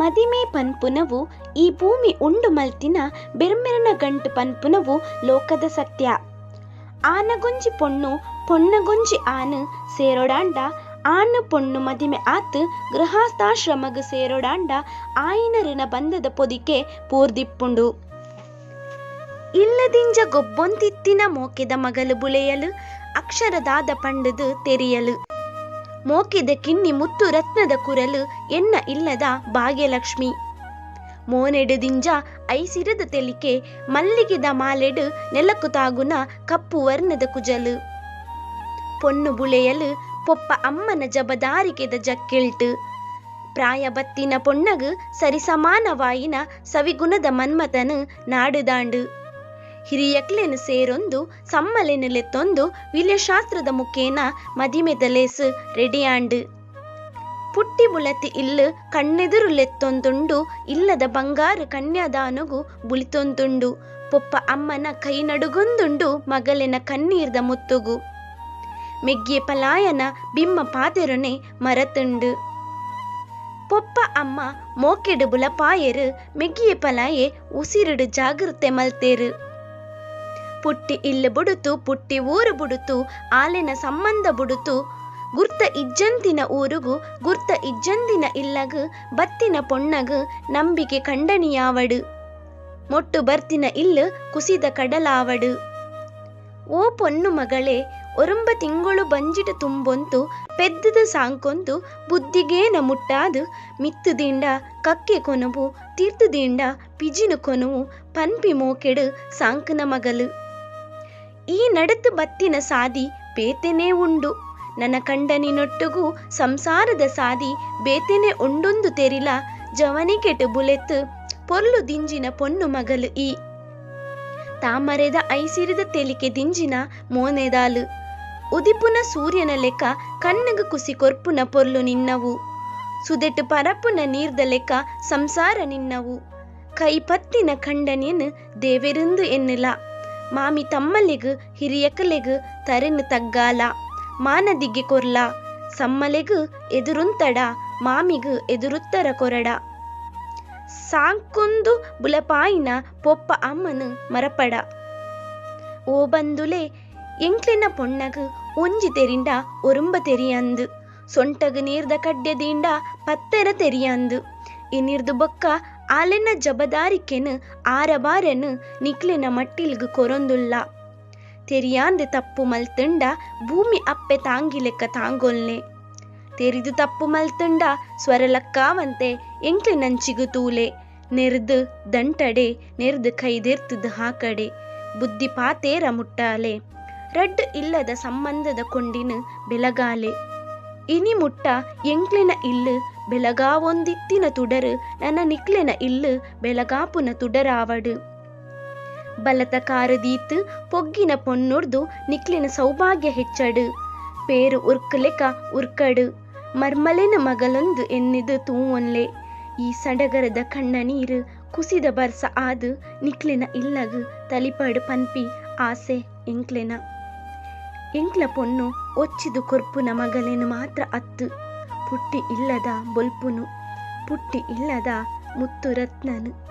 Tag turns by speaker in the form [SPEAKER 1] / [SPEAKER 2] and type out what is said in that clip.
[SPEAKER 1] ಮದಿಮೆ ಪನ್ಪುನವು ಈ ಭೂಮಿ ಉಂಡು ಮಲ್ತಿನ ಬೆರ್ಮೆರನ ಗಂಟು ಪನ್ಪುನವು ಲೋಕದ ಸತ್ಯ. ಆನಗೊಂಜಿ ಪೊಣ್ಣು ಪೊಣ್ಣಗೊಂಜಿ ಆನು ಸೇರೋಡಾಂಡ, ಆನು ಪೊಣ್ಣು ಮದಿಮೆ ಆತು ಗೃಹಸ್ಥಾಶ್ರಮಗ ಸೇರೋಡಾಂಡ ಸೇರೊಡಾಂಡ ಆಯಿನರಿನ ಬಂಧದ ಪೊದಿಕೆ ಪೂರ್ದಿಪ್ಪುಂಡು. ಇಲ್ಲದಿಂಜ ಗೊಬ್ಬೊಂತಿತ್ತಿನ ಮೋಕೆದ ಮಗಲು ಬುಳೆಯಲು, ಅಕ್ಷರದಾದ ಪಂಡದು ತೆರೆಯಲು. ಮೋಕೆದ ಕಿನ್ನಿ ಮುತ್ತು ರತ್ನದ ಕುರಲು ಎನ್ನ ಇಲ್ಲದ ಭಾಗ್ಯಲಕ್ಷ್ಮಿ. ಮೋನೆಡುದಿಂಜ ಐಸಿರದ ತೆಲಿಕೆ, ಮಲ್ಲಿಗೆದ ಮಾಲೆಡು ನೆಲಕು ತಾಗುನ ಕಪ್ಪು ವರ್ಣದ ಕುಜಲು. ಪೊನ್ನು ಬುಳೆಯಲು ಪೊಪ್ಪ ಅಮ್ಮನ ಜಬದಾರಿಕೆದ ಜಕ್ಕೆಳ್ಟು ಪ್ರಾಯ ಬತ್ತಿನ ಪೊಣ್ಣಗು ಸರಿಸಮಾನವಾಯಿನ ಸವಿಗುಣದ ಮನ್ಮಥನು ನಾಡುದಾಂಡು ಹಿರಿಯಕ್ಲೆನು ಸೇರೊಂದು ಸಮ್ಮಲೆನಲೆ ತೊಂದು ವಿಲ್ಯಶಾಸ್ತ್ರದ ಮುಖೇನ ಮದಿಮೆದಲೇಸು ರೆಡಿಯಾಂಡ್ ರೆಡಿಯಾಂಡು ಪುಟ್ಟಿ ಬುಳತಿ ಇಲ್ಲು ಕಣ್ಣೆದುರು ಲೆತ್ತೊಂದುಂಡು, ಇಲ್ಲದ ಬಂಗಾರು ಕನ್ಯಾದಾನಗು ಬುಳಿತೊಂದುಂಡು ಪೊಪ್ಪ ಅಮ್ಮನ ಕೈ ನಡುಗೊಂದುಂಡು, ಮಗಲಿನ ಕಣ್ಣೀರ್ದ ಮುತ್ತುಗು. ಮೆಗ್ಗೆ ಪಲಾಯನ ಬಿಮ್ಮ ಪಾದೆರೊನೆ ಮರತುಂಡು. ಪೊಪ್ಪ ಅಮ್ಮ ಮೋಕೆಡು ಬುಲಪಾಯರು ಮೆಗ್ಗಿಯ ಪಲಾಯೆ ಉಸಿರುಡು ಜಾಗೃತೆ ಮಲ್ತೇರು. ಪುಟ್ಟಿ ಇಲ್ಲು ಬುಡುತು, ಪುಟ್ಟಿ ಊರು ಬುಡುತು, ಆಲೆನ ಸಂಬಂಧ ಬುಡುತು. ಗುರ್ತ ಇಜ್ಜಂತಿನ ಊರುಗು, ಗುರ್ತ ಇಜ್ಜಂದಿನ ಇಲ್ಲಗು, ಬತ್ತಿನ ಪೊಣ್ಣಗು, ನಂಬಿಕೆ ಕಂಡನಿಯಾವಡು ಮೊಟ್ಟು ಬರ್ತಿನ ಇಲ್ಲು, ಕುಸಿದ ಕಡಲಾವಡು. ಓ ಪೊನ್ನು ಮಗಳೇ, ಒರಂಬ ತಿಂಗಳು ಬಂಜಿಟ ತುಂಬೊಂತು, ಪೆದ್ದದ ಸಾಂಕೊಂತು ಬುದ್ಧಿಗೇನ ಮುಟ್ಟಾದು ಮಿತ್ತುದಿಂಡ ಕಕ್ಕೆ ಕೊನವು ತೀರ್ಥದಿಂಡ ಪಿಜಿನು ಕೊನವು, ಪನ್ಪಿ ಮೋಕೆಡು ಸಾಂಕನ ಮಗಲು. ಈ ನಡತು ಬತ್ತಿನ ಸಾದಿ ಬೇತೆನೆ ಉಂಡು. ನನ್ನ ಕಂಡನಿನೊಟ್ಟುಗೂ ಸಂಸಾರದ ಸಾದಿ ಬೇತೆನೆ ಉಂಡೊಂದು ತೆರಿಲ ಜವನಿಗೆಟು ಬುಲೆತ್ತು ಪೊರ್ಲು ದಿಂಜಿನ ಪೊನ್ನು ಮಗಲು ಈ. ತಾಮರೆದ ಐಸಿರಿದ ತೆಲಿಕೆ ದಿಂಜಿನ ಮೋನೆದಾಲು. ಉದಿಪುನ ಸೂರ್ಯನ ಲೆಕ್ಕ ಕಣ್ಣಗ ಕುಸಿ ಕೊರ್ಪುನ ಪೊರ್ಲು ನಿನ್ನವು. ಸುದೆಟ್ಟು ಪರಪುನ ನೀರ್ದ ಲೆಕ್ಕ ಸಂಸಾರ ನಿನ್ನವು. ಕೈ ಪತ್ತಿನ ಕಂಡನಿಯನ್ ದೇವೆರೆಂದು ಎನ್ನಲ. ಮಾಮಿ ತಮ್ಮಲೆಗು ಹಿರಿಯಕಲೆಗು ತರೆನು ತಗ್ಗಾಲ. ಮಾನದಿಗೆ ಕೊರ್ಲ. ಸಮ್ಮಲೆಗು ಎದುರುಂತಡ, ಮಾಮಿಗು ಎದುರುತ್ತರ ಕೊರಡ. ಸಾಂಕುಂದು ಬುಲಪಾಯಿನ ಪೊಪ್ಪ ಅಮ್ಮನು ಮರಪಡ. ಓ ಬಂದುಲೆ, ಎಂಕ್ಲೆನ ಪೊಣ್ಣಗು ಒಂಜಿ ತೆರಿಂಡ ಒರುಂಬ ತೆರಿಯಂದು. ಸೊಂಟಗು ನೀರ್ದ ಕಡ್ಡೆದಿಂಡ ಪತ್ತೆರ ತೆರಿಯಂದು. ಇನಿರ್ದು ಬೊಕ್ಕ ಆಲೆನ ಜಬದಾರಿಕೆನು ಆರಬಾರೆನು ನಿಕ್ಲೆನ ಮಟ್ಟಿಲ್ಗು ಕೊರೊಂದುಲ್ಲ ತೆರಿಯಾಂದೆ ತಪ್ಪು ಮಲ್ತುಂಡ ಭೂಮಿ ಅಪ್ಪೆ ತಾಂಗಿ ಲೆಕ್ಕ ತಾಂಗೊಲ್ನೆ. ತೆರಿದು ತಪ್ಪು ಮಲ್ತುಂಡ ಸ್ವರಲಕ್ಕಾವಂತೆ ಎಂಕ್ಲೆ ನಂಚಿಗು ತೂಲೆ. ನೆರ್ದು ದಂಟಡೆ, ನೆರ್ದು ಕೈದೆರ್ತುದು ಹಾಕಡೆ. ಬುದ್ಧಿ ಪಾತೇರ ಮುಟ್ಟಾಲೆ. ರಡ್ಡು ಇಲ್ಲದ ಸಂಬಂಧದ ಕೊಂಡಿನ ಬೆಲಗಾಲೆ. ಇನಿ ಮುಟ್ಟ ಎಂಕ್ಲೆನ ಇಲ್ಲು ಬೆಲಗಾವೊಂದಿತ್ತಿನ ತುಡರು ನನ್ನ ನಿಕ್ಲೆನ ಇಲ್ಲು ಬೆಲಗಾಪುನ ತುಡರಾವಡು. ಬಲತ ಕಾರದೀತು ಪೊಗ್ಗಿನ ಪೊನ್ನುರ್ದು ನಿಕ್ಲಿನ ಸೌಭಾಗ್ಯ ಹೆಚ್ಚಡು. ಪೇರು ಉರ್ಕಲೆಕ ಉರ್ಕಡು. ಮರ್ಮಲೆನ ಮಗಲೊಂದು ಎನ್ನಿದು ತೂವೊನ್ಲೆ. ಈ ಸಡಗರದ ಕಣ್ಣ ನೀರು ಕುಸಿದ ಬರ್ಸ ಆದು ನಿಕ್ಲಿನ ಇಲ್ಲಗು ತಲಿಪಡು ಪನ್ಪಿ ಆಸೆ ಎಂಕ್ಲೆನ. ಎಂಕ್ಲ ಪೊನ್ನು ಒಚ್ಚಿದು ಕೊರ್ಪುನ ಮಗಲೇನು ಮಾತ್ರ ಅತ್ತು. ಪುಟ್ಟಿ ಇಲ್ಲದ ಬೊಲ್ಪುನು ಪುಟ್ಟಿ ಇಲ್ಲದ ಮುತ್ತು ರತ್ನನು